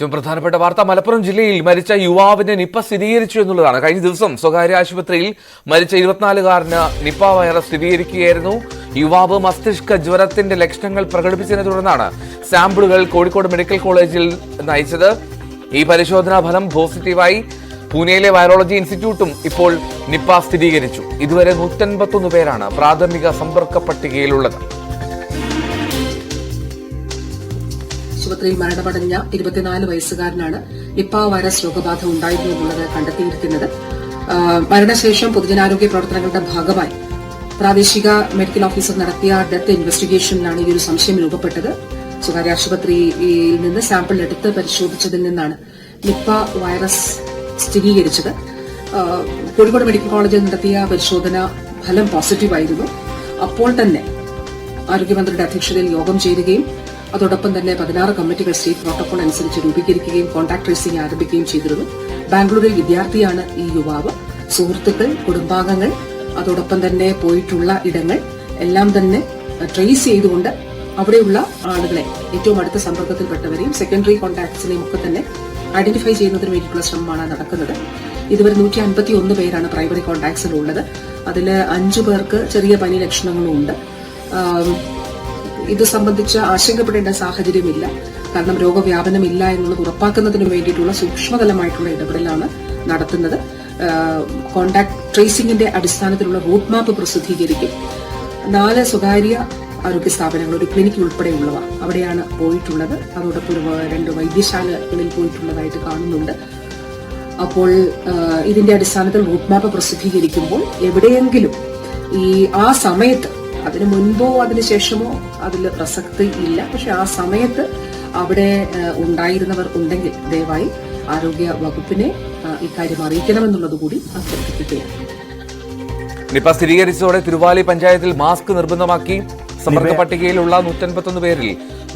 ഏറ്റവും പ്രധാനപ്പെട്ട വാർത്ത മലപ്പുറം ജില്ലയിൽ മരിച്ച യുവാവിന് നിപ്പ സ്ഥിരീകരിച്ചു എന്നുള്ളതാണ്. കഴിഞ്ഞ ദിവസം സ്വകാര്യ ആശുപത്രിയിൽ മരിച്ച ഇരുപത്തിനാലുകാരന് നിപ്പ വൈറസ് സ്ഥിരീകരിക്കുകയായിരുന്നു. യുവാവ് മസ്തിഷ്ക ജ്വരത്തിന്റെ ലക്ഷണങ്ങൾ പ്രകടിപ്പിച്ചതിനെ തുടർന്നാണ് സാമ്പിളുകൾ കോഴിക്കോട് മെഡിക്കൽ കോളേജിൽ നയിച്ചത്. ഈ പരിശോധനാ ഫലം പോസിറ്റീവായി പൂനെയിലെ വൈറോളജി ഇൻസ്റ്റിറ്റ്യൂട്ടും ഇപ്പോൾ നിപ്പ സ്ഥിരീകരിച്ചു. ഇതുവരെ നൂറ്റൻപത്തൊന്ന് പേരാണ് പ്രാഥമിക സമ്പർക്ക പട്ടികയിലുള്ളത്. ആശുപത്രിയിൽ മരണമടഞ്ഞ ഇരുപത്തിനാല് വയസ്സുകാരനാണ് നിപ്പ വൈറസ് രോഗബാധ ഉണ്ടായിരുന്നു എന്നുള്ളത് കണ്ടെത്തിയിരിക്കുന്നത് മരണശേഷം പൊതുജനാരോഗ്യ പ്രവർത്തനങ്ങളുടെ ഭാഗമായി പ്രാദേശിക മെഡിക്കൽ ഓഫീസർ നടത്തിയ ഡെത്ത് ഇൻവെസ്റ്റിഗേഷനിലാണ് ഈ ഒരു സംശയം രൂപപ്പെട്ടത്. സ്വകാര്യ ആശുപത്രിയിൽ നിന്ന് സാമ്പിൾ എടുത്ത് പരിശോധിച്ചതിൽ നിന്നാണ് നിപ്പ വൈറസ് സ്ഥിരീകരിച്ചത്. കോഴിക്കോട് മെഡിക്കൽ കോളേജിൽ നടത്തിയ പരിശോധന ഫലം പോസിറ്റീവായിരുന്നു. അപ്പോൾ തന്നെ ആരോഗ്യമന്ത്രിയുടെ അധ്യക്ഷതയിൽ യോഗം ചേരുകയും അതോടൊപ്പം തന്നെ പതിനാറ് കമ്മിറ്റികൾ സ്റ്റേറ്റ് പ്രോട്ടോകോൾ അനുസരിച്ച് രൂപീകരിക്കുകയും കോൺടാക്ട് ട്രേസിംഗ് ആരംഭിക്കുകയും ചെയ്തിരുന്നു. ബാംഗ്ലൂരിൽ വിദ്യാർത്ഥിയാണ് ഈ യുവാവ്. സുഹൃത്തുക്കൾ കുടുംബാംഗങ്ങൾ അതോടൊപ്പം തന്നെ പോയിട്ടുള്ള ഇടങ്ങൾ എല്ലാം തന്നെ ട്രേസ് ചെയ്തുകൊണ്ട് അവിടെയുള്ള ആളുകളെ ഏറ്റവും അടുത്ത സമ്പർക്കത്തിൽപ്പെട്ടവരെയും സെക്കൻഡറി കോൺടാക്ട്സിനെയും ഒക്കെ തന്നെ ഐഡന്റിഫൈ ചെയ്യുന്നതിന് വേണ്ടിയിട്ടുള്ള ശ്രമമാണ് നടക്കുന്നത്. ഇതുവരെ നൂറ്റി അൻപത്തി ഒന്ന് പേരാണ് പ്രൈമറി കോൺടാക്ട്സിൽ ഉള്ളത് അതിൽ അഞ്ചു പേർക്ക് ചെറിയ പനി ലക്ഷണങ്ങളും ഉണ്ട് ഇത് സംബന്ധിച്ച് ആശങ്കപ്പെടേണ്ട സാഹചര്യമില്ല. കാരണം രോഗവ്യാപനമില്ല എന്നുള്ളത് ഉറപ്പാക്കുന്നതിന് വേണ്ടിയിട്ടുള്ള സൂക്ഷ്മതലമായിട്ടുള്ള ഇടപെടലാണ് നടത്തുന്നത്. കോണ്ടാക്ട് ട്രേസിംഗിന്റെ അടിസ്ഥാനത്തിലുള്ള റൂട്ട് മാപ്പ് പ്രസിദ്ധീകരിക്കും. നാല് സ്വകാര്യ ആരോഗ്യ സ്ഥാപനങ്ങൾ ഒരു ക്ലിനിക് ഉൾപ്പെടെയുള്ളവ അവിടെയാണ് പോയിട്ടുള്ളത്. അതോടൊപ്പം രണ്ട് വൈദ്യശാലകളിൽ പോയിട്ടുള്ളതായിട്ട് കാണുന്നുണ്ട്. അപ്പോൾ ഇതിന്റെ അടിസ്ഥാനത്തിൽ റൂട്ട് മാപ്പ് പ്രസിദ്ധീകരിക്കുമ്പോൾ എവിടെയെങ്കിലും ഈ ആ സമയത്ത് അതിനു മുൻപോ അതിനു ശേഷമോ അതിൽ പ്രസക്തി ഇല്ല. പക്ഷെ ആ സമയത്ത് അവിടെ ഉണ്ടായിരുന്നവർ ഉണ്ടെങ്കിൽ ദയവായി ആരോഗ്യ വകുപ്പിനെ ഇക്കാര്യം അറിയിക്കണമെന്നുള്ളത് കൂടി അഭ്യർത്ഥിക്കുകയാണ്. നിപ സ്ഥിരീകരിച്ചതോടെ തിരുവാലി പഞ്ചായത്തിൽ മാസ്ക് നിർബന്ധമാക്കി സമ്പർക്ക പട്ടികയിലുള്ള നൂറ്റൻപത്തൊന്ന് പേരിൽ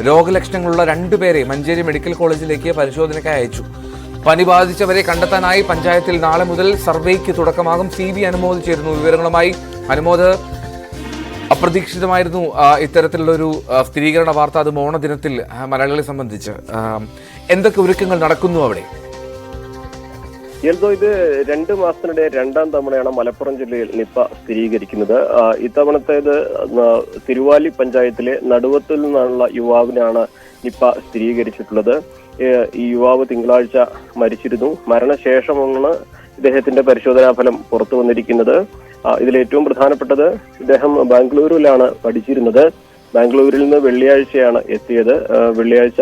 രോഗലക്ഷണങ്ങളുള്ള രണ്ടുപേരെ മഞ്ചേരി മെഡിക്കൽ കോളേജിലേക്ക് പരിശോധനയ്ക്കായി അയച്ചു. പനി ബാധിച്ചവരെ കണ്ടെത്താനായി പഞ്ചായത്തിൽ നാളെ മുതൽ സർവേക്ക് തുടക്കമാകും. സി ബി അനുമോദിച്ചിരുന്നു. വിവരങ്ങളുമായി അനുമോദ് അപ്രതീക്ഷിതമായിരുന്നു ഇത്തരത്തിലുള്ള ഇത്തരത്തിലുള്ളൊരു സ്ഥിരീകരണ വാർത്ത അത് ഓണദിനത്തിൽ മലയാളികളെ സംബന്ധിച്ച്. എന്തൊക്കെ ഒരുക്കങ്ങൾ നടക്കുന്നു അവിടെ? എന്തോ ഇത് രണ്ട് മാസത്തിനിടെ രണ്ടാം തവണയാണ് മലപ്പുറം ജില്ലയിൽ നിപ്പ സ്ഥിരീകരിക്കുന്നത്. ഇത്തവണത്തേത് തിരുവാലി പഞ്ചായത്തിലെ നടുവത്തിൽ നിന്നുള്ള യുവാവിനാണ് നിപ്പ സ്ഥിരീകരിച്ചിട്ടുള്ളത്. ഈ യുവാവ് തിങ്കളാഴ്ച മരിച്ചിരുന്നു. മരണശേഷമാണ് ഇദ്ദേഹത്തിന്റെ പരിശോധനാ ഫലം പുറത്തു വന്നിരിക്കുന്നത്. ഏറ്റവും പ്രധാനപ്പെട്ടത് ഇദ്ദേഹം ബാംഗ്ലൂരിലാണ് പഠിച്ചിരുന്നത്. ബാംഗ്ലൂരിൽ നിന്ന് വെള്ളിയാഴ്ചയാണ് എത്തിയത്. വെള്ളിയാഴ്ച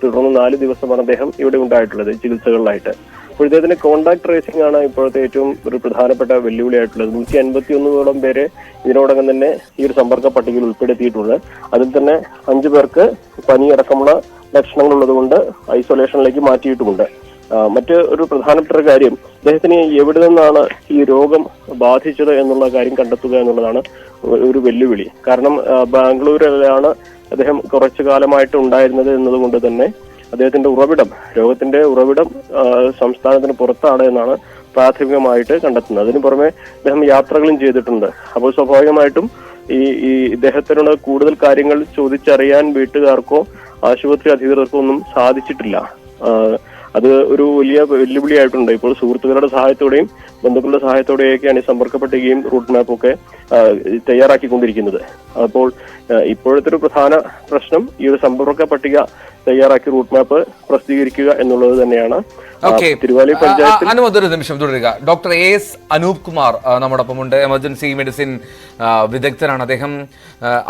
തുടർന്ന് നാല് ദിവസമാണ് അദ്ദേഹം ഇവിടെ ഉണ്ടായിട്ടുള്ളത് ചികിത്സകളിലായിട്ട്. അപ്പോൾ ഇദ്ദേഹത്തിന്റെ കോണ്ടാക്ട് ട്രേസിംഗ് ആണ് ഇപ്പോഴത്തെ ഏറ്റവും ഒരു പ്രധാനപ്പെട്ട വെല്ലുവിളിയായിട്ടുള്ളത്. നൂറ്റി അൻപത്തി ഒന്നോളം പേരെ ഇതിനോടകം തന്നെ ഈ ഒരു സമ്പർക്ക പട്ടികയിൽ ഉൾപ്പെടുത്തിയിട്ടുണ്ട്. അതിൽ തന്നെ അഞ്ചു പേർക്ക് പനി അടക്കമുള്ള ലക്ഷണങ്ങൾ ഉള്ളതുകൊണ്ട് ഐസൊലേഷനിലേക്ക് മാറ്റിയിട്ടുമുണ്ട്. മറ്റ് ഒരു പ്രധാനപ്പെട്ട കാര്യം അദ്ദേഹത്തിന് എവിടെ നിന്നാണ് ഈ രോഗം ബാധിച്ചത് എന്നുള്ള കാര്യം കണ്ടെത്തുക എന്നുള്ളതാണ് ഒരു- വെല്ലുവിളി. കാരണം ബാംഗ്ലൂരിലാണ് അദ്ദേഹം കുറച്ചു കാലമായിട്ട് ഉണ്ടായിരുന്നത് എന്നതുകൊണ്ട് തന്നെ അദ്ദേഹത്തിന്റെ ഉറവിടം രോഗത്തിന്റെ ഉറവിടം സംസ്ഥാനത്തിന് പുറത്താണ് എന്നാണ് പ്രാഥമികമായിട്ട് കണ്ടെത്തുന്നത്. അതിനു പുറമെ അദ്ദേഹം യാത്രകളും ചെയ്തിട്ടുണ്ട്. അപ്പോൾ സ്വാഭാവികമായിട്ടും ഈ ഈ ഇദ്ദേഹത്തിനോട് കൂടുതൽ കാര്യങ്ങൾ ചോദിച്ചറിയാൻ വീട്ടുകാർക്കോ ആശുപത്രി അധികൃതർക്കോ ഒന്നും സാധിച്ചിട്ടില്ല. അത് ഒരു വലിയ വെല്ലുവിളിയായിട്ടുണ്ട്. ഇപ്പോൾ സുഹൃത്തുക്കളുടെ സഹായത്തോടെയും ബന്ധുക്കളുടെ സഹായത്തോടെയൊക്കെയാണ് ഈ സമ്പർക്ക പട്ടികയും റൂട്ട് മാപ്പൊക്കെ തയ്യാറാക്കിക്കൊണ്ടിരിക്കുന്നത്. അപ്പോൾ ഇപ്പോഴത്തെ ഒരു പ്രധാന പ്രശ്നം ഈ ഒരു സമ്പർക്ക പട്ടിക തയ്യാറാക്കി റൂട്ട് മാപ്പ് പ്രസിദ്ധീകരിക്കുക എന്നുള്ളത് തന്നെയാണ്. തിരുവാലി അനുമതി ഒരു നിമിഷം തുടരുക. Doctor A S Anoop Kumar ആ, നമ്മോടൊപ്പമുണ്ട് എമർജൻസി മെഡിസിൻ വിദഗ്ധരാണ് വിദഗ്ധനാണ് അദ്ദേഹം.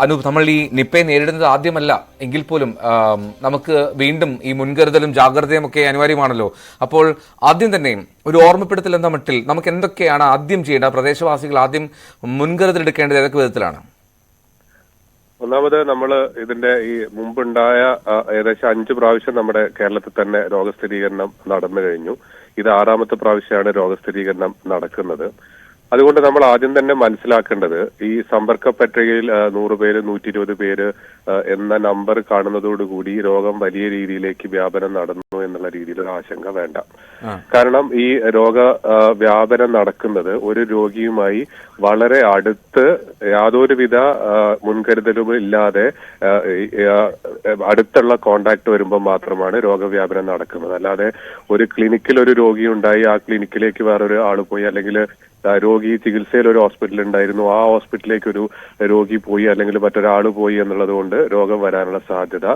അനൂപ് നമ്മൾ ഈ നിപ്പയെ നേരിടുന്നത് ആദ്യമല്ല. എങ്കിൽ പോലും നമുക്ക് വീണ്ടും ഈ മുൻകരുതലും ജാഗ്രതയും ഒക്കെ അനിവാര്യമാണല്ലോ അപ്പോൾ ആദ്യം തന്നെ ഒരു ഓർമ്മപ്പെടുത്തൽ എന്ന മട്ടിൽ നമുക്ക് എന്തൊക്കെയാണ് ആദ്യം ചെയ്യേണ്ട പ്രദേശവാസികൾ ആദ്യം മുൻകരുതൽ എടുക്കേണ്ടത് ഏതൊക്കെ വിധത്തിലാണ്? ഒന്നാമത് നമ്മൾ ഇതിന്റെ ഈ മുമ്പുണ്ടായ ഏകദേശം അഞ്ച് പ്രാവശ്യം നമ്മുടെ കേരളത്തിൽ തന്നെ രോഗസ്ഥിരീകരണം നടന്നു കഴിഞ്ഞു. ഇത് ആറാമത്തെ പ്രാവശ്യമാണ് രോഗസ്ഥിരീകരണം നടക്കുന്നത്. അതുകൊണ്ട് നമ്മൾ ആദ്യം തന്നെ മനസ്സിലാക്കേണ്ടത് ഈ സമ്പർക്ക പട്ടികയിൽ നൂറ് പേര് നൂറ്റി ഇരുപത് പേര് എന്ന നമ്പർ കാണുന്നതോടുകൂടി രോഗം വലിയ രീതിയിലേക്ക് വ്യാപനം നടന്നു എന്നുള്ള രീതിയിൽ ഒരു ആശങ്ക വേണ്ട. കാരണം ഈ രോഗ വ്യാപനം നടക്കുന്നത് ഒരു രോഗിയുമായി വളരെ അടുത്ത് യാതൊരുവിധ മുൻകരുതലും ഇല്ലാതെ അടുത്തുള്ള കോണ്ടാക്ട് വരുമ്പോൾ മാത്രമാണ് രോഗവ്യാപനം നടക്കുന്നത്. അല്ലാതെ ഒരു ക്ലിനിക്കിൽ ഒരു രോഗി ഉണ്ടായി ആ ക്ലിനിക്കിലേക്ക് വേറൊരു ആൾ പോയി അല്ലെങ്കിൽ രോഗി ചികിത്സയിൽ ഒരു ഹോസ്പിറ്റൽ ഉണ്ടായിരുന്നു. ആ ഹോസ്പിറ്റലിലേക്ക് ഒരു രോഗി പോയി അല്ലെങ്കിൽ മറ്റൊരാൾ പോയി എന്നുള്ളത് കൊണ്ട് രോഗം വരാനുള്ള സാധ്യത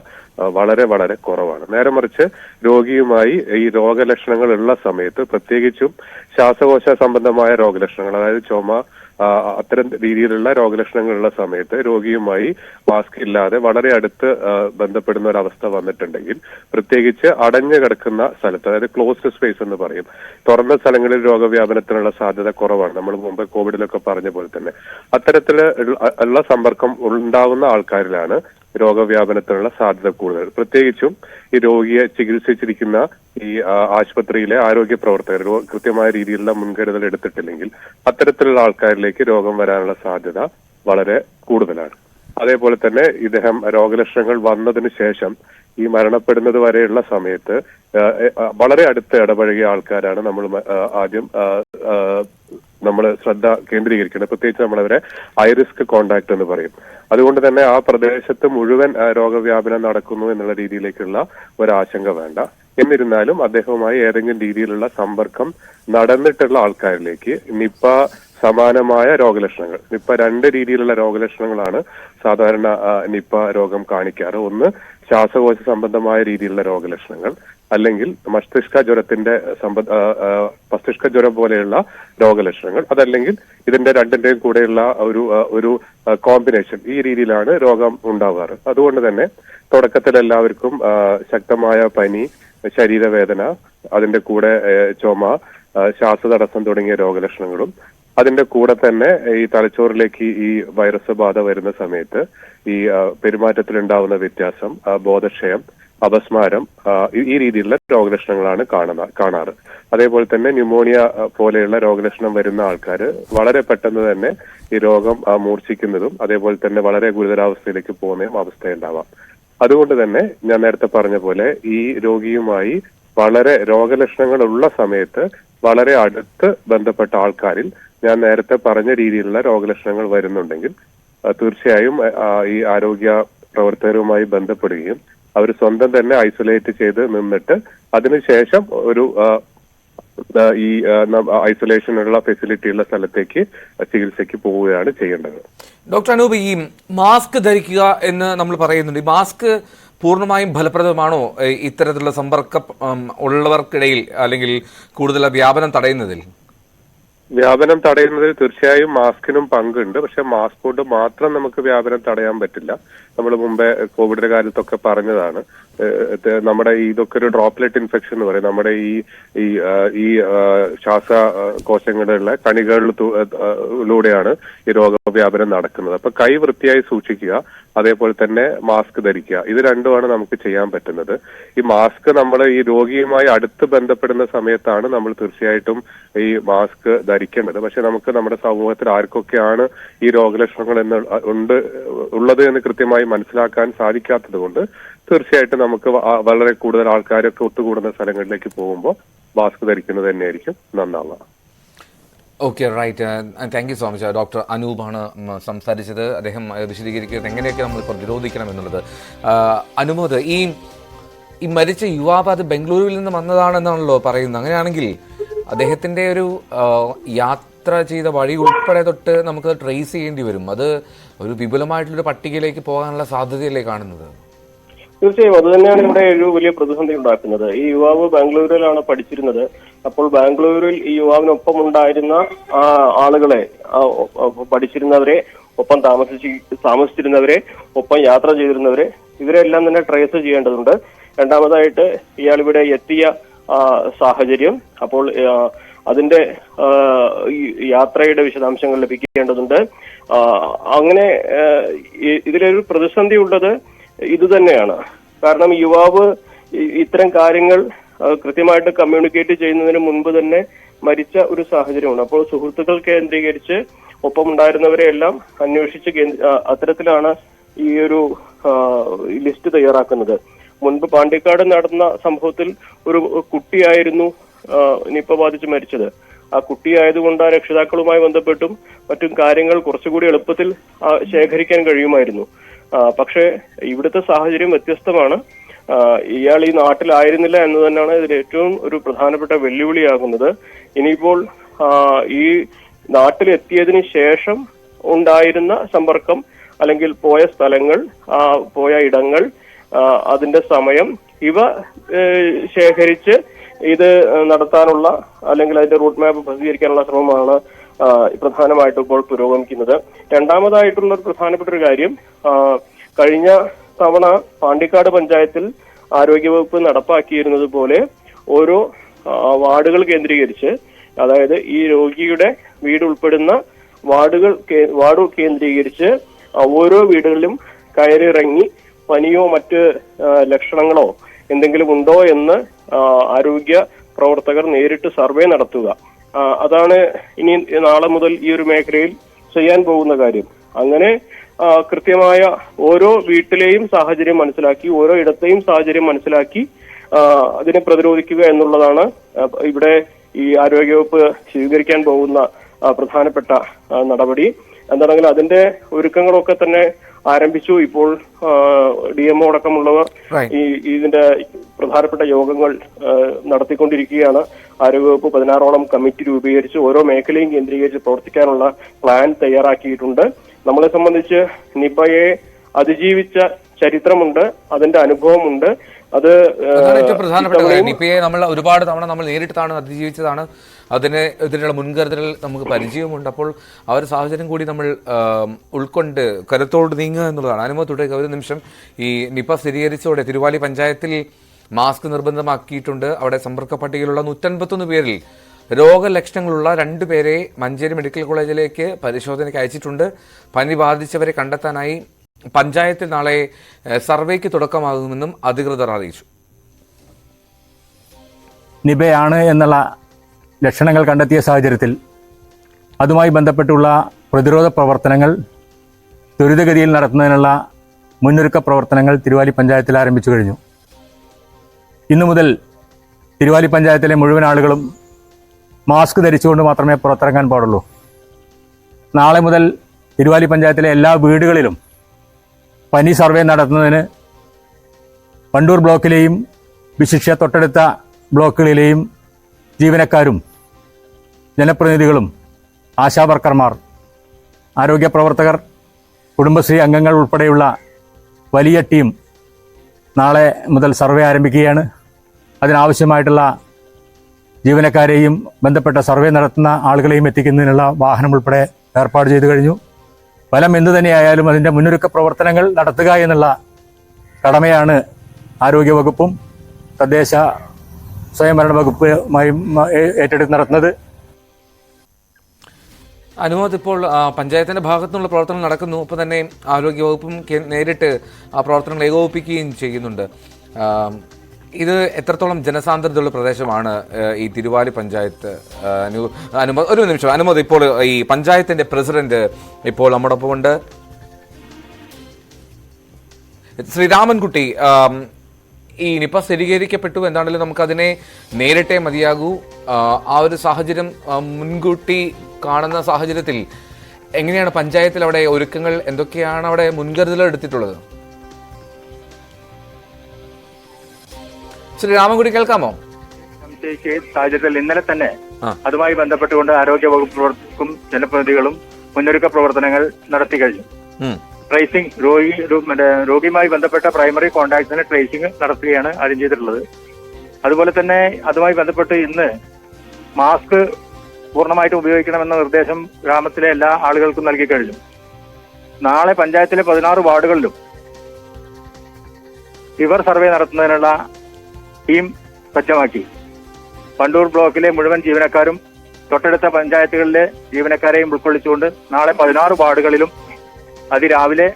വളരെ വളരെ കുറവാണ്. നേരെ മറിച്ച് രോഗിയുമായി ഈ രോഗലക്ഷണങ്ങൾ ഉള്ള സമയത്ത് പ്രത്യേകിച്ചും ശ്വാസകോശ സംബന്ധമായ രോഗലക്ഷണങ്ങൾ അതായത് ചുമ അത്തരം രീതിയിലുള്ള രോഗലക്ഷണങ്ങളുള്ള സമയത്ത് രോഗിയുമായി മാസ്ക് ഇല്ലാതെ വളരെ അടുത്ത് ബന്ധപ്പെടുന്ന ഒരവസ്ഥ വന്നിട്ടുണ്ടെങ്കിൽ പ്രത്യേകിച്ച് അടഞ്ഞു കിടക്കുന്ന സ്ഥലത്ത് അതായത് ക്ലോസ്ഡ് സ്പേസ് എന്ന് പറയും തുറന്ന സ്ഥലങ്ങളിൽ രോഗവ്യാപനത്തിനുള്ള സാധ്യത കുറവാണ്. നമ്മൾ മുമ്പ് കോവിഡിലൊക്കെ പറഞ്ഞ പോലെ തന്നെ. അത്തരത്തിൽ ഉള്ള സമ്പർക്കം ഉണ്ടാവുന്ന ആൾക്കാരിലാണ് രോഗവ്യാപനത്തിനുള്ള സാധ്യത കൂടുതൽ. പ്രത്യേകിച്ചും ഈ രോഗിയെ ചികിത്സിച്ചിരിക്കുന്ന ഈ ആശുപത്രിയിലെ ആരോഗ്യ പ്രവർത്തകർ കൃത്യമായ രീതിയിലുള്ള മുൻകരുതൽ എടുത്തിട്ടില്ലെങ്കിൽ അത്തരത്തിലുള്ള ആൾക്കാരിലേക്ക് രോഗം വരാനുള്ള സാധ്യത വളരെ കൂടുതലാണ്. അതേപോലെ തന്നെ ഇദ്ദേഹം രോഗലക്ഷണങ്ങൾ വന്നതിന് ശേഷം ഈ മരണപ്പെടുന്നത് വരെയുള്ള സമയത്ത് വളരെ അടുത്ത് ഇടപഴകിയ ആൾക്കാരാണ് നമ്മൾ ആദ്യം നമ്മൾ ശ്രദ്ധ കേന്ദ്രീകരിക്കുന്നത് പ്രത്യേകിച്ച് നമ്മളവരെ ഹൈ റിസ്ക് കോണ്ടാക്ട് എന്ന് പറയും. അതുകൊണ്ട് തന്നെ ആ പ്രദേശത്ത് മുഴുവൻ രോഗവ്യാപനം നടക്കുന്നു എന്നുള്ള രീതിയിലേക്കുള്ള ഒരു ആശങ്ക വേണ്ട. എന്നിരുന്നാലും അദ്ദേഹവുമായി ഏതെങ്കിലും രീതിയിലുള്ള സമ്പർക്കം നടന്നിട്ടുള്ള ആൾക്കാരിലേക്ക് നിപ്പ സമാനമായ രോഗലക്ഷണങ്ങൾ നിപ്പ രണ്ട് രീതിയിലുള്ള രോഗലക്ഷണങ്ങളാണ് സാധാരണ നിപ്പ രോഗം കാണിക്കാറ്. ഒന്ന് ശ്വാസകോശ സംബന്ധമായ രീതിയിലുള്ള രോഗലക്ഷണങ്ങൾ അല്ലെങ്കിൽ മസ്തിഷ്ക ജ്വരത്തിന്റെ സമ്പദ് മസ്തിഷ്ക ജ്വരം പോലെയുള്ള രോഗലക്ഷണങ്ങൾ അതല്ലെങ്കിൽ ഇതിന്റെ രണ്ടിന്റെയും കൂടെയുള്ള ഒരു ഒരു കോമ്പിനേഷൻ ഈ രീതിയിലാണ് രോഗം ഉണ്ടാവാറ് അതുകൊണ്ട് തന്നെ തുടക്കത്തിൽ എല്ലാവർക്കും ശക്തമായ പനി ശരീരവേദന അതിന്റെ കൂടെ ചുമ ശ്വാസതടസ്സം തുടങ്ങിയ രോഗലക്ഷണങ്ങളും അതിന്റെ കൂടെ തന്നെ ഈ തലച്ചോറിലേക്ക് ഈ വൈറസ് ബാധ വരുന്ന സമയത്ത് ഈ പെരുമാറ്റത്തിലുണ്ടാവുന്ന വ്യത്യാസം ബോധക്ഷയം അപസ്മാരം ഈ- രീതിയിലുള്ള രോഗലക്ഷണങ്ങളാണ് കാണുന്ന കാണാറ്. അതേപോലെ തന്നെ ന്യൂമോണിയ പോലെയുള്ള രോഗലക്ഷണം വരുന്ന ആൾക്കാർ വളരെ പെട്ടെന്ന് തന്നെ ഈ രോഗം മൂർച്ഛിക്കുന്നതും അതേപോലെ തന്നെ വളരെ ഗുരുതരാവസ്ഥയിലേക്ക് പോകുന്നതും അവസ്ഥയുണ്ടാവാം. അതുകൊണ്ട് തന്നെ ഞാൻ നേരത്തെ പറഞ്ഞ പോലെ ഈ രോഗിയുമായി വളരെ രോഗലക്ഷണങ്ങൾ ഉള്ള സമയത്ത് വളരെ അടുത്ത് ബന്ധപ്പെട്ട ആൾക്കാരിൽ ഞാൻ നേരത്തെ പറഞ്ഞ രീതിയിലുള്ള രോഗലക്ഷണങ്ങൾ വരുന്നുണ്ടെങ്കിൽ തീർച്ചയായും ഈ ആരോഗ്യ പ്രവർത്തകരുമായി ബന്ധപ്പെടുകയും അവർ സ്വന്തം തന്നെ ഐസൊലേറ്റ് ചെയ്ത് നിന്നിട്ട് അതിനുശേഷം ഒരു ഈ ഐസൊലേഷൻ ഉള്ള ഫെസിലിറ്റി ഉള്ള സ്ഥലത്തേക്ക് ചികിത്സയ്ക്ക് പോവുകയാണ് ചെയ്യേണ്ടത്. ഡോക്ടർ അനൂപ് ഈ മാസ്ക് ധരിക്കുക എന്ന് നമ്മൾ പറയുന്നുണ്ട്. ഈ മാസ്ക് പൂർണമായും ഫലപ്രദമാണോ ഇത്തരത്തിലുള്ള സമ്പർക്കം ഉള്ളവർക്കിടയിൽ അല്ലെങ്കിൽ കൂടുതൽ വ്യാപനം തടയുന്നതിൽ? വ്യാപനം തടയുന്നതിൽ തീർച്ചയായും മാസ്കിനും പങ്കുണ്ട്. പക്ഷെ മാസ്ക് കൊണ്ട് മാത്രം നമുക്ക് വ്യാപനം തടയാൻ പറ്റില്ല. നമ്മൾ മുമ്പേ കോവിഡിന്റെ കാര്യത്തൊക്കെ പറഞ്ഞതാണ്. നമ്മുടെ ഇതൊക്കെ ഒരു ഡ്രോപ്ലെറ്റ് ഇൻഫെക്ഷൻ എന്ന് പറയും. നമ്മുടെ ഈ ഈ ഈ ശ്വാസ കോശങ്ങളിലുള്ള കണികളിലൂടെയാണ് ഈ രോഗവ്യാപനം നടക്കുന്നത്. അപ്പൊ കൈ വൃത്തിയായി സൂക്ഷിക്കുക അതേപോലെ തന്നെ മാസ്ക് ധരിക്കുക. ഇത് രണ്ടുമാണ് നമുക്ക് ചെയ്യാൻ പറ്റുന്നത്. ഈ മാസ്ക് നമ്മൾ ഈ രോഗിയുമായി അടുത്ത് ബന്ധപ്പെടുന്ന സമയത്താണ് നമ്മൾ തീർച്ചയായിട്ടും ഈ മാസ്ക് ധരിക്കേണ്ടത്. പക്ഷെ നമുക്ക് നമ്മുടെ സമൂഹത്തിൽ ആർക്കൊക്കെയാണ് ഈ രോഗലക്ഷണങ്ങൾ എന്ന് ഉണ്ട് ഉള്ളത് എന്ന് കൃത്യമായി മനസ്സിലാക്കാൻ സാധിക്കാത്തത് കൊണ്ട് തീർച്ചയായിട്ടും നമുക്ക് വളരെ കൂടുതൽ ആൾക്കാരൊക്കെ ഒത്തുകൂടുന്ന സ്ഥലങ്ങളിലേക്ക് പോകുമ്പോൾ മാസ്ക് ധരിക്കുന്നത് തന്നെയായിരിക്കും നന്നാവുക. Okay right thank you so much doctor അനൂപാണ് സംസാരിച്ചത്. അദ്ദേഹം ആ, വിശദീകരിക്കുന്നത് എങ്ങനെയൊക്കെ നമ്മൾ പ്രതിരോധിക്കണം എന്നുള്ളത്. അനുമോദ് ഈ ഈ മരിച്ച യുവാവ് അത് ബംഗളൂരുവിൽ നിന്ന് വന്നതാണെന്നാണല്ലോ പറയുന്നത്. അങ്ങനെയാണെങ്കിൽ അദ്ദേഹത്തിന്റെ ഒരു യാത്ര ചെയ്ത വഴി ഉൾപ്പെടെ തൊട്ട് നമുക്ക് ട്രേസ് ചെയ്യേണ്ടി വരും. അത് ഒരു വിപുലമായിട്ടുള്ളൊരു പട്ടികയിലേക്ക് പോകാനുള്ള സാധ്യതയല്ലേ കാണുന്നത്? തീർച്ചയായും. അത് തന്നെയാണ് ഇവിടെ ഒരു വലിയ പ്രതിസന്ധി ഉണ്ടാക്കുന്നത്. ഈ യുവാവ് ബാംഗ്ലൂരിലാണ് പഠിച്ചിരുന്നത്. അപ്പോൾ ബാംഗ്ലൂരിൽ ഈ യുവാവിനൊപ്പം ഉണ്ടായിരുന്ന ആളുകളെ പഠിച്ചിരുന്നവരെ ഒപ്പം താമസിച്ച് താമസിച്ചിരുന്നവരെ ഒപ്പം യാത്ര ചെയ്തിരുന്നവരെ ഇവരെല്ലാം തന്നെ ട്രേസ് ചെയ്യേണ്ടതുണ്ട്. രണ്ടാമതായിട്ട് ഇയാൾ ഇവിടെ എത്തിയ സാഹചര്യം അപ്പോൾ അതിന്റെ യാത്രയുടെ വിശദാംശങ്ങൾ ലഭിക്കേണ്ടതുണ്ട്. അങ്ങനെ ഇതിലൊരു പ്രതിസന്ധി ഉള്ളത് ഇത് തന്നെയാണ് കാരണം യുവാവ് ഇത്തരം കാര്യങ്ങൾ കൃത്യമായിട്ട് കമ്മ്യൂണിക്കേറ്റ് ചെയ്യുന്നതിന് മുൻപ് തന്നെ മരിച്ച ഒരു സാഹചര്യമുണ്ട് അപ്പോൾ സുഹൃത്തുക്കൾ കേന്ദ്രീകരിച്ച് ഒപ്പമുണ്ടായിരുന്നവരെ എല്ലാം അന്വേഷിച്ച് അത്തരത്തിലാണ് ഈ ഒരു ലിസ്റ്റ് തയ്യാറാക്കുന്നത്. മുൻപ് പാണ്ടിക്കാട് നടന്ന സംഭവത്തിൽ ഒരു കുട്ടിയായിരുന്നു നിപ്പ ബാധിച്ച് മരിച്ചത്. ആ കുട്ടിയായതുകൊണ്ട് ആ രക്ഷിതാക്കളുമായി ബന്ധപ്പെട്ടും മറ്റും കാര്യങ്ങൾ കുറച്ചുകൂടി എളുപ്പത്തിൽ ശേഖരിക്കാൻ കഴിയുമായിരുന്നു. പക്ഷേ ഇവിടുത്തെ സാഹചര്യം വ്യത്യസ്തമാണ്. ഇയാൾ ഈ നാട്ടിലായിരുന്നില്ല എന്ന് തന്നെയാണ് ഇതിൽ ഏറ്റവും ഒരു പ്രധാനപ്പെട്ട വെല്ലുവിളിയാകുന്നത്. ഇനിയിപ്പോൾ ഈ നാട്ടിലെത്തിയതിനു ശേഷം ഉണ്ടായിരുന്ന സമ്പർക്കം അല്ലെങ്കിൽ പോയ സ്ഥലങ്ങൾ പോയ ഇടങ്ങൾ അതിന്റെ സമയം ഇവ ശേഖരിച്ച് ഇത് നടത്താനുള്ള അല്ലെങ്കിൽ അതിന്റെ റൂട്ട് മാപ്പ് പ്രസിദ്ധീകരിക്കാനുള്ള ശ്രമമാണ് പ്രധാനമായിട്ടും ഇപ്പോൾ പുരോഗമിക്കുന്നത്. രണ്ടാമതായിട്ടുള്ള ഒരു പ്രധാനപ്പെട്ട ഒരു കാര്യം കഴിഞ്ഞ തവണ പാണ്ടിക്കാട് പഞ്ചായത്തിൽ ആരോഗ്യവകുപ്പ് നടപ്പാക്കിയിരുന്നത് പോലെ ഓരോ വാർഡുകൾ കേന്ദ്രീകരിച്ച് അതായത് ഈ രോഗിയുടെ വീട് ഉൾപ്പെടുന്ന വാർഡുകൾ വാർഡ് കേന്ദ്രീകരിച്ച് ഓരോ വീടുകളിലും കയറിയിറങ്ങി പനിയോ മറ്റ് ലക്ഷണങ്ങളോ എന്തെങ്കിലും ഉണ്ടോ എന്ന് ആരോഗ്യ പ്രവർത്തകർ നേരിട്ട് സർവേ നടത്തുക. അതാണ് ഇനി നാളെ മുതൽ ഈ ഒരു മേഖലയിൽ ചെയ്യാൻ പോകുന്ന കാര്യം. അങ്ങനെ കൃത്യമായ ഓരോ വീട്ടിലെയും സാഹചര്യം മനസ്സിലാക്കി ഓരോ ഇടത്തെയും സാഹചര്യം മനസ്സിലാക്കി അതിനെ പ്രതിരോധിക്കുക എന്നുള്ളതാണ് ഇവിടെ ഈ ആരോഗ്യവകുപ്പ് സ്വീകരിക്കാൻ പോകുന്ന പ്രധാനപ്പെട്ട നടപടി. എന്താണെങ്കിൽ അതിന്റെ ഒരുക്കങ്ങളൊക്കെ തന്നെ ആരംഭിച്ചു. ഇപ്പോൾ ഡി എം അടക്കമുള്ളവർ ഈ ഇതിന്റെ പ്രധാനപ്പെട്ട യോഗങ്ങൾ നടത്തിക്കൊണ്ടിരിക്കുകയാണ്. ആരോഗ്യവകുപ്പ് പതിനാറോളം കമ്മിറ്റി രൂപീകരിച്ച് ഓരോ മേഖലയും കേന്ദ്രീകരിച്ച് പ്രവർത്തിക്കാനുള്ള പ്ലാൻ തയ്യാറാക്കിയിട്ടുണ്ട്. നമ്മളെ സംബന്ധിച്ച് നിപയെ അതിജീവിച്ച ചരിത്രമുണ്ട് അതിന്റെ അനുഭവമുണ്ട്. അത് ഏറ്റവും പ്രധാനപ്പെട്ട കാര്യം. നിപ്പയെ നമ്മൾ ഒരുപാട് തവണ നമ്മൾ നേരിട്ടാണ് അതിജീവിച്ചതാണ്. അതിന് ഇതിനുള്ള മുൻകരുതൽ നമുക്ക് പരിചയമുണ്ട്. അപ്പോൾ ആ ഒരു സാഹചര്യം കൂടി നമ്മൾ ഉൾക്കൊണ്ട് കരുത്തോട് നീങ്ങുക എന്നുള്ളതാണ്. അനുമതി തുടരുക. ഒരു നിമിഷം ഈ നിപ്പ സ്ഥിരീകരിച്ചോടെ തിരുവാലി പഞ്ചായത്തിൽ മാസ്ക് നിർബന്ധമാക്കിയിട്ടുണ്ട്. അവിടെ സമ്പർക്ക പട്ടികയിലുള്ള നൂറ്റൻപത്തൊന്ന് പേരിൽ രോഗലക്ഷണങ്ങളുള്ള രണ്ടുപേരെ മഞ്ചേരി മെഡിക്കൽ കോളേജിലേക്ക് പരിശോധനയ്ക്ക് അയച്ചിട്ടുണ്ട്. പനി ബാധിച്ചവരെ കണ്ടെത്താനായി പഞ്ചായത്തിൽ നാളെ സർവേക്ക് തുടക്കമാകുമെന്നും അധികൃതർ അറിയിച്ചു. നിബയാണ് എന്നുള്ള ലക്ഷണങ്ങൾ കണ്ടെത്തിയ സാഹചര്യത്തിൽ അതുമായി ബന്ധപ്പെട്ടുള്ള പ്രതിരോധ പ്രവർത്തനങ്ങൾ ത്വരിതഗതിയിൽ നടത്തുന്നതിനുള്ള മുന്നൊരുക്ക പ്രവർത്തനങ്ങൾ തിരുവാലി പഞ്ചായത്തിൽ ആരംഭിച്ചു കഴിഞ്ഞു. ഇന്നു മുതൽ തിരുവാലി പഞ്ചായത്തിലെ മുഴുവൻ ആളുകളും മാസ്ക് ധരിച്ചുകൊണ്ട് മാത്രമേ പുറത്തിറങ്ങാൻ പാടുള്ളൂ. നാളെ മുതൽ തിരുവാലി പഞ്ചായത്തിലെ എല്ലാ വീടുകളിലും പനി സർവേ നടത്തുന്നതിന് വണ്ടൂർ ബ്ലോക്കിലെയും വിശിഷ്യ തൊട്ടടുത്ത ബ്ലോക്കുകളിലെയും ജീവനക്കാരും ജനപ്രതിനിധികളും ആശാവർക്കർമാർ ആരോഗ്യ പ്രവർത്തകർ കുടുംബശ്രീ അംഗങ്ങൾ ഉൾപ്പെടെയുള്ള വലിയ ടീം നാളെ മുതൽ സർവേ ആരംഭിക്കുകയാണ്. അതിനാവശ്യമായിട്ടുള്ള ജീവനക്കാരെയും ബന്ധപ്പെട്ട സർവേ നടത്തുന്ന ആളുകളെയും എത്തിക്കുന്നതിനുള്ള വാഹനം ഉൾപ്പെടെ ഏർപ്പാട് ചെയ്തു കഴിഞ്ഞു. ഫലം എന്തു തന്നെയായാലും അതിന്റെ മുന്നൊരുക്ക പ്രവർത്തനങ്ങൾ നടത്തുക എന്നുള്ള കടമയാണ് ആരോഗ്യവകുപ്പും തദ്ദേശ സ്വയംഭരണ വകുപ്പുമായും ഏറ്റെടുത്ത് നടത്തുന്നത്. അനുമോദ് ഇപ്പോൾ പഞ്ചായത്തിന്റെ ഭാഗത്തു നിന്നുള്ള പ്രവർത്തനം നടക്കുന്നു. ഒപ്പം തന്നെ ആരോഗ്യവകുപ്പും നേരിട്ട് ആ പ്രവർത്തനങ്ങൾ ഏകോപിപ്പിക്കുകയും ചെയ്യുന്നുണ്ട്. ഇത് എത്രത്തോളം ജനസാന്ദ്രതയുള്ള പ്രദേശമാണ് ഈ തിരുവാലി പഞ്ചായത്ത് അനുമതി അനു- ഒരു നിമിഷം അനുമതി ഇപ്പോൾ ഈ പഞ്ചായത്തിന്റെ പ്രസിഡന്റ് ഇപ്പോൾ നമ്മുടെ ഉണ്ട്. ശ്രീരാമൻകുട്ടി ഈ നിപ്പ സ്ഥിരീകരിക്കപ്പെട്ടു എന്താണെങ്കിലും നമുക്കതിനെ നേരിട്ടേ മതിയാകൂ. ആ, ഒരു സാഹചര്യം മുൻകൂട്ടി കാണുന്ന സാഹചര്യത്തിൽ എങ്ങനെയാണ് പഞ്ചായത്തിൽ അവിടെ ഒരുക്കങ്ങൾ എന്തൊക്കെയാണ് അവിടെ മുൻകരുതലുകൾ എടുത്തിട്ടുള്ളത്? ശ്രീ രാമൻകുട്ടി കേൾക്കാമോ? സംശയിച്ച സാഹചര്യത്തിൽ ഇന്നലെ തന്നെ അതുമായി ബന്ധപ്പെട്ടുകൊണ്ട് ആരോഗ്യ വകുപ്പ് പ്രവർത്തകർക്കും ജനപ്രതിനിധികളും മുന്നൊരുക്ക പ്രവർത്തനങ്ങൾ നടത്തി കഴിഞ്ഞു. ട്രേസിംഗ് രോഗി രോഗിയുമായി ബന്ധപ്പെട്ട പ്രൈമറി കോൺടാക്ട്സിന് ട്രേസിംഗ് നടത്തുകയാണ് ആദ്യം ചെയ്തിട്ടുള്ളത്. അതുപോലെ തന്നെ അതുമായി ബന്ധപ്പെട്ട് ഇന്ന് മാസ്ക് പൂർണമായിട്ട് ഉപയോഗിക്കണമെന്ന നിർദ്ദേശം ഗ്രാമത്തിലെ എല്ലാ ആളുകൾക്കും നൽകി കഴിഞ്ഞു. നാളെ പഞ്ചായത്തിലെ പതിനാറ് വാർഡുകളിലും ഫിവർ സർവേ നടത്തുന്നതിനുള്ള ടീം സജ്ജമാക്കി. പണ്ടൂർ ബ്ലോക്കിലെ മുഴുവൻ ജീവനക്കാരും തൊട്ടടുത്ത പഞ്ചായത്തുകളിലെ ജീവനക്കാരെയും ഉൾക്കൊള്ളിച്ചുകൊണ്ട് നാളെ പതിനാറ് വാർഡുകളിലും അതിരാവിലെ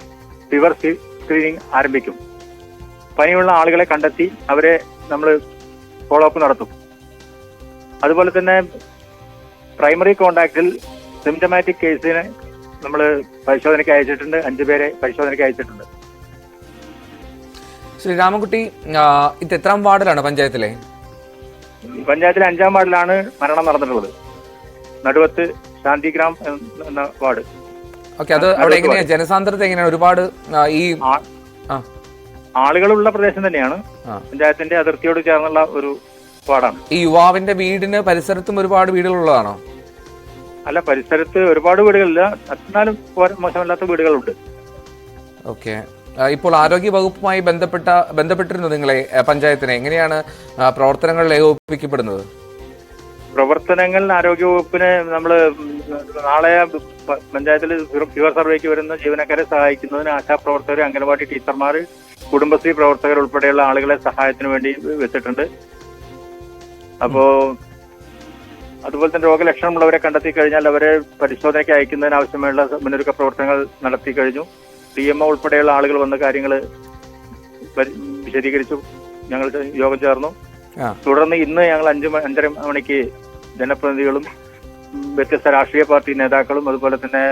ഫിവർ സ്ക്രീനിംഗ് ആരംഭിക്കും. പനിയുള്ള ആളുകളെ കണ്ടെത്തി അവരെ നമ്മൾ ഫോളോ അപ്പ് നടത്തും. അതുപോലെ തന്നെ പ്രൈമറി കോണ്ടാക്റ്റിൽ സിംറ്റമാറ്റിക് കേസിന് നമ്മൾ പരിശോധനയ്ക്ക് അയച്ചിട്ടുണ്ട്. അഞ്ചു പേരെ പരിശോധനയ്ക്ക് അയച്ചിട്ടുണ്ട്. ശ്രീ രാമൻകുട്ടി ഇത് എത്രാം വാർഡിലാണ് പഞ്ചായത്തിലെ? പഞ്ചായത്തിലെ അഞ്ചാം വാർഡിലാണ് മരണം നടന്നിട്ടുള്ളത്. നടുവത്ത് ശാന്തിഗ്രാം എന്ന വാർഡ്. ഓക്കെ അത് അവിടെ എങ്ങനെയാ? ജനസാന്ദ്രത എങ്ങനെയാണ്? ഒരുപാട് ഈ ആളുകളുള്ള പ്രദേശം തന്നെയാണ് പഞ്ചായത്തിന്റെ അതിർത്തിയോട് ചേർന്നുള്ള ഒരു വാർഡാണ്. ഈ യുവാവിന്റെ വീടിന് പരിസരത്തും ഒരുപാട് വീടുകളുള്ളതാണോ? അല്ല പരിസരത്ത് ഒരുപാട് വീടുകളില്ല. എന്നാലും മോശമല്ലാത്ത വീടുകളുണ്ട്. ഓക്കെ. ഇപ്പോൾ ആരോഗ്യ വകുപ്പുമായി ബന്ധപ്പെട്ട ബന്ധപ്പെട്ടിരുന്നു നിങ്ങളെ പഞ്ചായത്തിനെ. എങ്ങനെയാണ് പ്രവർത്തനങ്ങൾ ഏകോപിപ്പിക്കപ്പെടുന്നത്? പ്രവർത്തനങ്ങൾ ആരോഗ്യ വകുപ്പിനെ നമ്മൾ നാളെ പഞ്ചായത്തിൽ ഫീവർ സർവേക്ക് വരുന്ന ജീവനക്കാരെ സഹായിക്കുന്നതിന് ആശാപ്രവർത്തകർ അംഗനവാടി ടീച്ചർമാർ കുടുംബശ്രീ പ്രവർത്തകർ ഉൾപ്പെടെയുള്ള ആളുകളെ സഹായത്തിന് വേണ്ടി വെച്ചിട്ടുണ്ട്. അപ്പോ അതുപോലെ തന്നെ രോഗലക്ഷണമുള്ളവരെ കണ്ടെത്തി കഴിഞ്ഞാൽ അവരെ പരിശോധനയ്ക്ക് അയക്കുന്നതിന് ആവശ്യമായുള്ള മുന്നൊരുക്ക പ്രവർത്തനങ്ങൾ നടത്തി കഴിഞ്ഞു. ഡി എം ഒ ഉൾപ്പെടെയുള്ള ആളുകൾ വന്ന കാര്യങ്ങൾ വിശദീകരിച്ചു. ഞങ്ങൾ യോഗം ചേർന്നു. തുടർന്ന് ഇന്ന് ഞങ്ങൾ അഞ്ച് അഞ്ചര മണിക്ക് ജനപ്രതിനിധികളും വ്യത്യസ്ത രാഷ്ട്രീയ പാർട്ടി നേതാക്കളും അതുപോലെ തന്നെ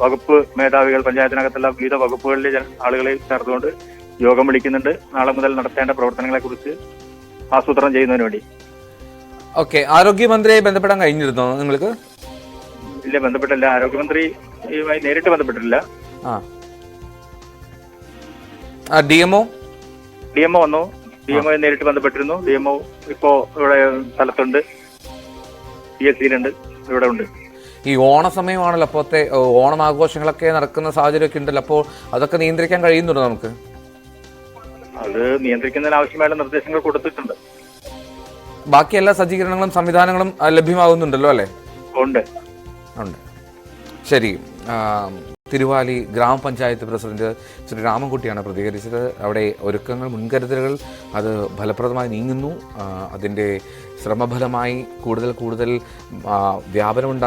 വകുപ്പ് മേധാവികൾ പഞ്ചായത്തിനകത്തുള്ള വിവിധ വകുപ്പുകളിലെ ആളുകളെ ചേർത്തുകൊണ്ട് യോഗം വിളിക്കുന്നുണ്ട്. നാളെ മുതൽ നടത്തേണ്ട പ്രവർത്തനങ്ങളെ കുറിച്ച് ആസൂത്രണം ചെയ്യുന്നതിന് വേണ്ടി. ഓക്കെ. ആരോഗ്യമന്ത്രിയെ ബന്ധപ്പെടാൻ കഴിഞ്ഞിരുന്നോ നിങ്ങൾക്ക്? ഇല്ല ബന്ധപ്പെട്ടില്ല. ആരോഗ്യമന്ത്രിയുമായി നേരിട്ട് ബന്ധപ്പെട്ടിട്ടില്ല. ആ. ഡി എംഒ ഡി എംഒ വന്നു. ഡി എംഒ നേരിട്ട് ബന്ധപ്പെട്ടിരുന്നു. ഡി എംഒ ഇപ്പോ ഇവിടെ സ്ഥലത്തുണ്ട്. പി എസ് സിയിലുണ്ട് ഇവിടെ ഉണ്ട്. ഈ ഓണസമയമാണല്ലോ അപ്പോഴത്തെ ഓണം ആഘോഷങ്ങളൊക്കെ നടക്കുന്ന സാഹചര്യമൊക്കെ ഉണ്ടല്ലോ. അപ്പോൾ അതൊക്കെ നിയന്ത്രിക്കാൻ കഴിയുന്നുണ്ടോ നമുക്ക്? അത് നിയന്ത്രിക്കുന്നതിന് ആവശ്യമായ നിർദ്ദേശങ്ങൾ കൊടുത്തിട്ടുണ്ട്. ബാക്കി എല്ലാ സജ്ജീകരണങ്ങളും സംവിധാനങ്ങളും ലഭ്യമാകുന്നുണ്ടല്ലോ അല്ലേ? ഉണ്ട്. ഉണ്ട്. ശരി. തിരുവാലി ഗ്രാമപഞ്ചായത്ത് പ്രസിഡന്റ് ശ്രീ രാമൻകുട്ടിയാണ് പ്രതികരിച്ചത്. അവിടെ ഒരുക്കങ്ങൾ മുൻകരുതലുകൾ അത് ഫലപ്രദമായി നീങ്ങുന്നു. അതിന്റെ ശ്രമഫലമായി കൂടുതൽ കൂടുതൽ വ്യാപനം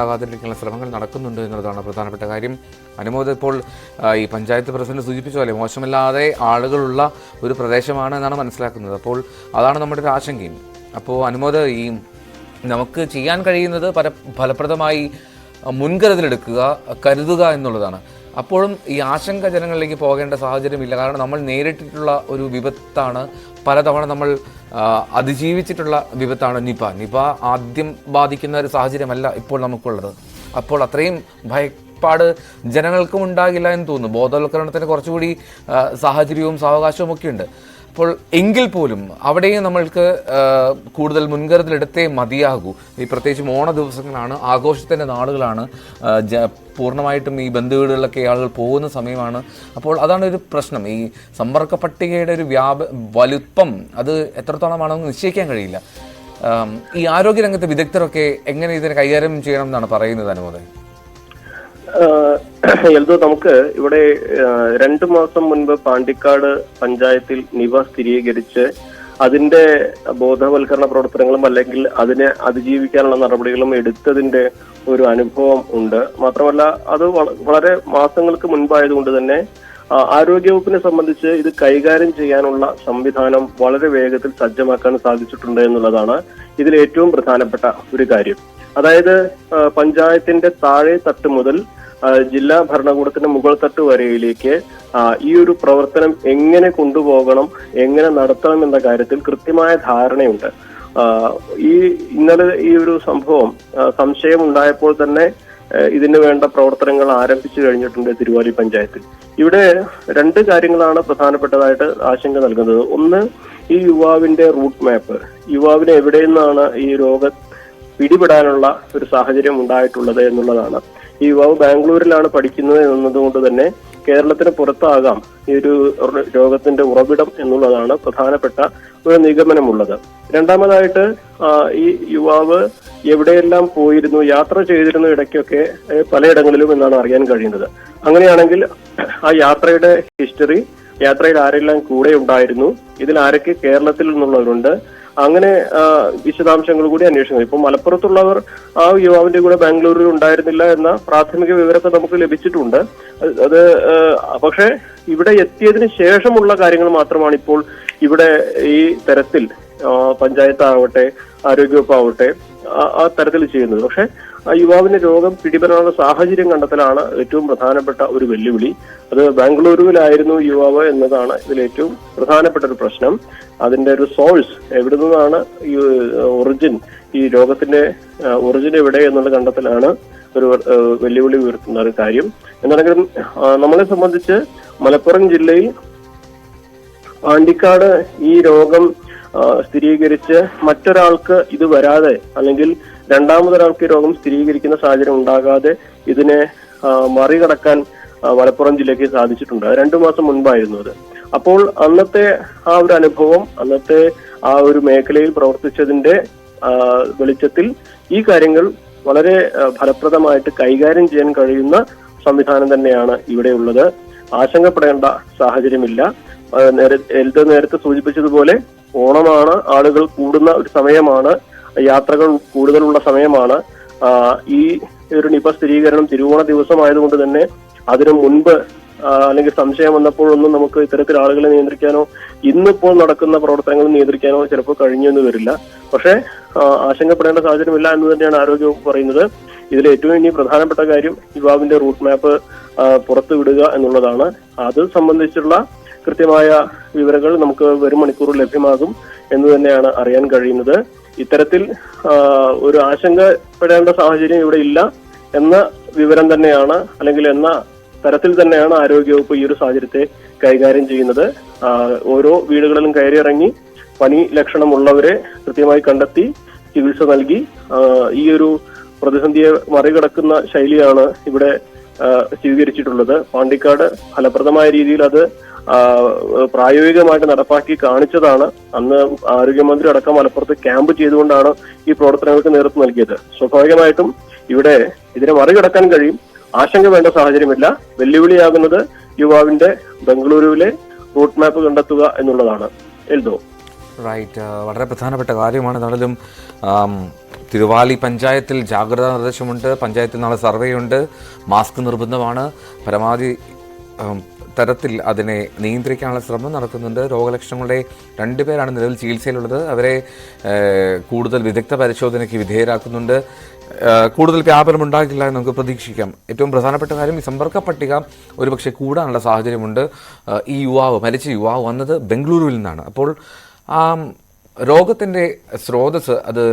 ശ്രമങ്ങൾ നടക്കുന്നുണ്ട് എന്നുള്ളതാണ് പ്രധാനപ്പെട്ട കാര്യം. അനുമോദ ഇപ്പോൾ ഈ പഞ്ചായത്ത് പ്രസിഡന്റ് സൂചിപ്പിച്ച പോലെ മോശമില്ലാതെ ആളുകളുള്ള ഒരു പ്രദേശമാണ് എന്നാണ് മനസ്സിലാക്കുന്നത്. അപ്പോൾ അതാണ് നമ്മുടെ ഒരു ആശങ്കയും. അപ്പോൾ അനുമോദ ഈ നമുക്ക് ചെയ്യാൻ കഴിയുന്നത് പല ഫലപ്രദമായി മുൻകരുതലെടുക്കുക കരുതുക എന്നുള്ളതാണ്. അപ്പോഴും ഈ ആശങ്ക ജനങ്ങളിലേക്ക് പോകേണ്ട സാഹചര്യമില്ല. കാരണം നമ്മൾ നേരിട്ടിട്ടുള്ള ഒരു വിപത്താണ് പലതവണ നമ്മൾ അതിജീവിച്ചിട്ടുള്ള വിപത്താണ് നിപ. നിപ ആദ്യം ബാധിക്കുന്ന ഒരു സാഹചര്യമല്ല ഇപ്പോൾ നമുക്കുള്ളത്. അപ്പോൾ അത്രയും ഭയപ്പാട് ജനങ്ങൾക്കും ഉണ്ടാകില്ല എന്ന് തോന്നുന്നു. ബോധവൽക്കരണത്തിന് കുറച്ചുകൂടി സാഹചര്യവും സാവകാശവും ഒക്കെ ഉണ്ട്. അപ്പോൾ എങ്കിൽ പോലും അവിടെയും നമ്മൾക്ക് കൂടുതൽ മുൻകരുതലെടുത്തേ മതിയാകൂ. ഈ പ്രത്യേകിച്ചും ഓണ ദിവസങ്ങളാണ് ആഘോഷത്തിന്റെ നാളുകളാണ് പൂർണമായിട്ടും ഈ ബന്ധുവീടുകളിലൊക്കെ ആളുകൾ പോകുന്ന സമയമാണ്. അപ്പോൾ അതാണ് ഒരു പ്രശ്നം. ഈ സമ്പർക്ക പട്ടികയുടെ ഒരു വ്യാപ വലുപ്പം അത് എത്രത്തോളമാണെന്ന് നിശ്ചയിക്കാൻ കഴിയില്ല. ഈ ആരോഗ്യരംഗത്തെ വിദഗ്ധരൊക്കെ എങ്ങനെ ഇതിനെ കൈകാര്യം ചെയ്യണം എന്നാണ് പറയുന്നത് അനുമോദം ആഹ് എൽദോ നമുക്ക് ഇവിടെ രണ്ടു മാസം മുൻപ് പാണ്ടിക്കാട് പഞ്ചായത്തിൽ നിവ സ്ഥിരീകരിച്ച് അതിന്റെ ബോധവൽക്കരണ പ്രവർത്തനങ്ങളും അല്ലെങ്കിൽ അതിനെ അതിജീവിക്കാനുള്ള നടപടികളും എടുത്തതിന്റെ ഒരു അനുഭവം ഉണ്ട്. മാത്രമല്ല അത് വളരെ മാസങ്ങൾക്ക് മുൻപായതുകൊണ്ട് തന്നെ ആരോഗ്യവകുപ്പിനെ സംബന്ധിച്ച് ഇത് കൈകാര്യം ചെയ്യാനുള്ള സംവിധാനം വളരെ വേഗത്തിൽ സജ്ജമാക്കാൻ സാധിച്ചിട്ടുണ്ട് എന്നുള്ളതാണ് ഇതിൽ ഏറ്റവും പ്രധാനപ്പെട്ട ഒരു കാര്യം. അതായത് പഞ്ചായത്തിന്റെ താഴെ തട്ട് മുതൽ ജില്ലാ ഭരണകൂടത്തിന്റെ മുകൾ തട്ട് വരയിലേക്ക് ഈ ഒരു പ്രവർത്തനം എങ്ങനെ കൊണ്ടുപോകണം എങ്ങനെ നടത്തണം എന്ന കാര്യത്തിൽ കൃത്യമായ ധാരണയുണ്ട്. ഈ ഇന്നലെ ഈ ഒരു സംഭവം സംശയം ഉണ്ടായപ്പോൾ തന്നെ ഇതിന് വേണ്ട പ്രവർത്തനങ്ങൾ ആരംഭിച്ചു കഴിഞ്ഞിട്ടുണ്ട് തിരുവാലി പഞ്ചായത്തിൽ. ഇവിടെ രണ്ട് കാര്യങ്ങളാണ് പ്രധാനപ്പെട്ടതായിട്ട് ആശങ്ക നൽകുന്നത്. ഒന്ന് ഈ യുവാവിന്റെ റൂട്ട് മാപ്പ്. യുവാവിന് എവിടെ നിന്നാണ് ഈ രോഗ പിടിപെടാനുള്ള ഒരു സാഹചര്യം ഉണ്ടായിട്ടുള്ളത് എന്നുള്ളതാണ്. ഈ യുവാവ് ബാംഗ്ലൂരിലാണ് പഠിക്കുന്നത് എന്നതുകൊണ്ട് തന്നെ കേരളത്തിന് പുറത്താകാം ഈ ഒരു രോഗത്തിന്റെ ഉറവിടം എന്നുള്ളതാണ് പ്രധാനപ്പെട്ട ഒരു നിഗമനമുള്ളത്. രണ്ടാമതായിട്ട് ഈ യുവാവ് എവിടെയെല്ലാം പോയിരുന്നു യാത്ര ചെയ്തിരുന്ന ഇടയ്ക്കൊക്കെ പലയിടങ്ങളിലും എന്നാണ് അറിയാൻ കഴിയുന്നത്. അങ്ങനെയാണെങ്കിൽ ആ യാത്രയുടെ ഹിസ്റ്ററി യാത്രയിൽ ആരെല്ലാം കൂടെ ഉണ്ടായിരുന്നു ഇതിൽ ആരൊക്കെ കേരളത്തിൽ നിന്നുള്ളവരുണ്ട് അങ്ങനെ വിശദാംശങ്ങൾ കൂടി അന്വേഷിക്കുന്നത് ഇപ്പൊ മലപ്പുറത്തുള്ളവർ ആ യുവാവിന്റെ കൂടെ ബാംഗ്ലൂരിൽ ഉണ്ടായിരുന്നില്ല എന്ന പ്രാഥമിക വിവരമൊക്കെ നമുക്ക് ലഭിച്ചിട്ടുണ്ട്. അത് പക്ഷെ ഇവിടെ എത്തിയതിന് ശേഷമുള്ള കാര്യങ്ങൾ മാത്രമാണ് ഇപ്പോൾ ഇവിടെ ഈ തരത്തിൽ ആ, പഞ്ചായത്താവട്ടെ ആരോഗ്യവകുപ്പാവട്ടെ ആ- തരത്തിൽ ചെയ്യുന്നത്. പക്ഷെ യുവാവിന് രോഗം പിടിപെടാനുള്ള സാഹചര്യം കണ്ടെത്തലാണ് ഏറ്റവും പ്രധാനപ്പെട്ട ഒരു വെല്ലുവിളി. അത് ബാംഗ്ലൂരുവിലായിരുന്നു യുവാവ് എന്നതാണ് ഇതിൽ ഏറ്റവും പ്രധാനപ്പെട്ട ഒരു പ്രശ്നം. അതിന്റെ ഒരു സോഴ്സ് എവിടെ നിന്നാണ് ഈ ഒറിജിൻ ഈ രോഗത്തിന്റെ ഒറിജിൻ എവിടെ എന്നുള്ള കണ്ടെത്തലാണ് ഒരു വെല്ലുവിളി ഉയർത്തുന്ന ഒരു കാര്യം. എന്നാണെങ്കിലും നമ്മളെ സംബന്ധിച്ച് മലപ്പുറം ജില്ലയിൽ പാണ്ടിക്കാട് ഈ രോഗം സ്ഥിരീകരിച്ച് മറ്റൊരാൾക്ക് ഇത് വരാതെ അല്ലെങ്കിൽ രണ്ടാമതൊരാൾക്ക് രോഗം സ്ഥിരീകരിക്കുന്ന സാഹചര്യം ഉണ്ടാകാതെ ഇതിനെ മറികടക്കാൻ മലപ്പുറം ജില്ലയ്ക്ക് സാധിച്ചിട്ടുണ്ട്. രണ്ടു മാസം മുൻപായിരുന്നു അത്. അപ്പോൾ അന്നത്തെ ആ ഒരു അനുഭവം അന്നത്തെ ആ ഒരു മേഖലയിൽ പ്രവർത്തിച്ചതിന്റെ വെളിച്ചത്തിൽ ഈ കാര്യങ്ങൾ വളരെ ഫലപ്രദമായിട്ട് കൈകാര്യം ചെയ്യാൻ കഴിയുന്ന സംവിധാനം തന്നെയാണ് ഇവിടെയുള്ളത് ആശങ്കപ്പെടേണ്ട സാഹചര്യമില്ല. ആ, നേരെ- എൽദോ നേരത്തെ സൂചിപ്പിച്ചതുപോലെ ഓണമാണ് ആളുകൾ കൂടുന്ന ഒരു സമയമാണ്. യാത്രകൾ കൂടുതലുള്ള സമയമാണ്. ഈ ഒരു നിപ സ്ഥിരീകരണം തിരുവോണ ദിവസമായതുകൊണ്ട് തന്നെ അതിനു മുൻപ് അല്ലെങ്കിൽ സംശയം വന്നപ്പോഴൊന്നും നമുക്ക് ഇത്തരത്തിൽ ആളുകളെ നിയന്ത്രിക്കാനോ ഇന്നിപ്പോൾ നടക്കുന്ന പ്രവർത്തനങ്ങൾ നിയന്ത്രിക്കാനോ ചിലപ്പോൾ കഴിഞ്ഞെന്ന് വരില്ല. പക്ഷേ ആശങ്കപ്പെടേണ്ട സാഹചര്യമില്ല എന്ന് തന്നെയാണ് ആരോഗ്യവകുപ്പ് പറയുന്നത്. ഇതിൽ ഏറ്റവും ഇനി പ്രധാനപ്പെട്ട കാര്യം യുവാവിന്റെ റൂട്ട് മാപ്പ് പുറത്തു വിടുക എന്നുള്ളതാണ്. അത് സംബന്ധിച്ചുള്ള കൃത്യമായ വിവരങ്ങൾ നമുക്ക് വരും മണിക്കൂറിൽ ലഭ്യമാകും എന്ന് തന്നെയാണ് അറിയാൻ കഴിയുന്നത്. ഇത്തരത്തിൽ ഒരു ആശങ്കപ്പെടേണ്ട സാഹചര്യം ഇവിടെ ഇല്ല എന്ന വിവരം തന്നെയാണ് അല്ലെങ്കിൽ എന്ന തരത്തിൽ തന്നെയാണ് ആരോഗ്യവകുപ്പ് ഈ ഒരു സാഹചര്യത്തെ കൈകാര്യം ചെയ്യുന്നത്. ഓരോ വീടുകളിലും കയറിയിറങ്ങി പനി ലക്ഷണമുള്ളവരെ കൃത്യമായി കണ്ടെത്തി ചികിത്സ നൽകി ഈ ഒരു പ്രതിസന്ധിയെ മറികടക്കുന്ന ശൈലിയാണ് ഇവിടെ സ്വീകരിച്ചിട്ടുള്ളത്. പാണ്ടിക്കാട് ഫലപ്രദമായ രീതിയിൽ അത് പ്രായോഗികമായിട്ട് നടപ്പാക്കി കാണിച്ചതാണ്. അന്ന് ആരോഗ്യമന്ത്രി അടക്കം മലപ്പുറത്ത് ക്യാമ്പ് ചെയ്തുകൊണ്ടാണ് ഈ പ്രവർത്തനങ്ങൾക്ക് നേതൃത്വം നൽകിയത്. സ്വാഭാവികമായിട്ടും ഇവിടെ ഇതിനെ മറികടക്കാൻ കഴിയും. ആശങ്ക വേണ്ട സാഹചര്യമില്ല. വെല്ലുവിളിയാകുന്നത് യുവാവിന്റെ ബംഗളൂരുവിലെ റൂട്ട് മാപ്പ് കണ്ടെത്തുക എന്നുള്ളതാണ്. എൽദോ. റൈറ്റ് വളരെ പ്രധാനപ്പെട്ട കാര്യമാണ്. എന്നാലും തിരുവാലി പഞ്ചായത്തിൽ ജാഗ്രതാ നിർദ്ദേശമുണ്ട്. പഞ്ചായത്തിൽ നാളെ സർവേ ഉണ്ട് മാസ്ക് നിർബന്ധമാണ്. പരമാവധി തരത്തിൽ അതിനെ നിയന്ത്രിക്കാനുള്ള ശ്രമം നടത്തുന്നുണ്ട് രോഗലക്ഷണങ്ങളുടെ രണ്ടുപേരാണ് നിലവിൽ ചികിത്സയിലുള്ളത്. അവരെ കൂടുതൽ വിദഗ്ധ പരിശോധനയ്ക്ക് വിധേയരാക്കുന്നുണ്ട്. കൂടുതൽ വ്യാപനം ഉണ്ടാകില്ല എന്ന് നമുക്ക് പ്രതീക്ഷിക്കാം. ഏറ്റവും പ്രധാനപ്പെട്ട കാര്യം ഈ സമ്പർക്ക പട്ടിക ഒരുപക്ഷെ കൂടാനുള്ള സാഹചര്യമുണ്ട്. ഈ യുവാവ് മരിച്ച യുവാവ് വന്നത് ബംഗളൂരുവിൽ നിന്നാണ്. അപ്പോൾ ആ രോഗത്തിന്റെ സ്രോതസ് അത്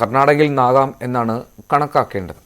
കർണാടകയിൽ നിന്നാകാം എന്നാണ് കണക്കാക്കേണ്ടത്.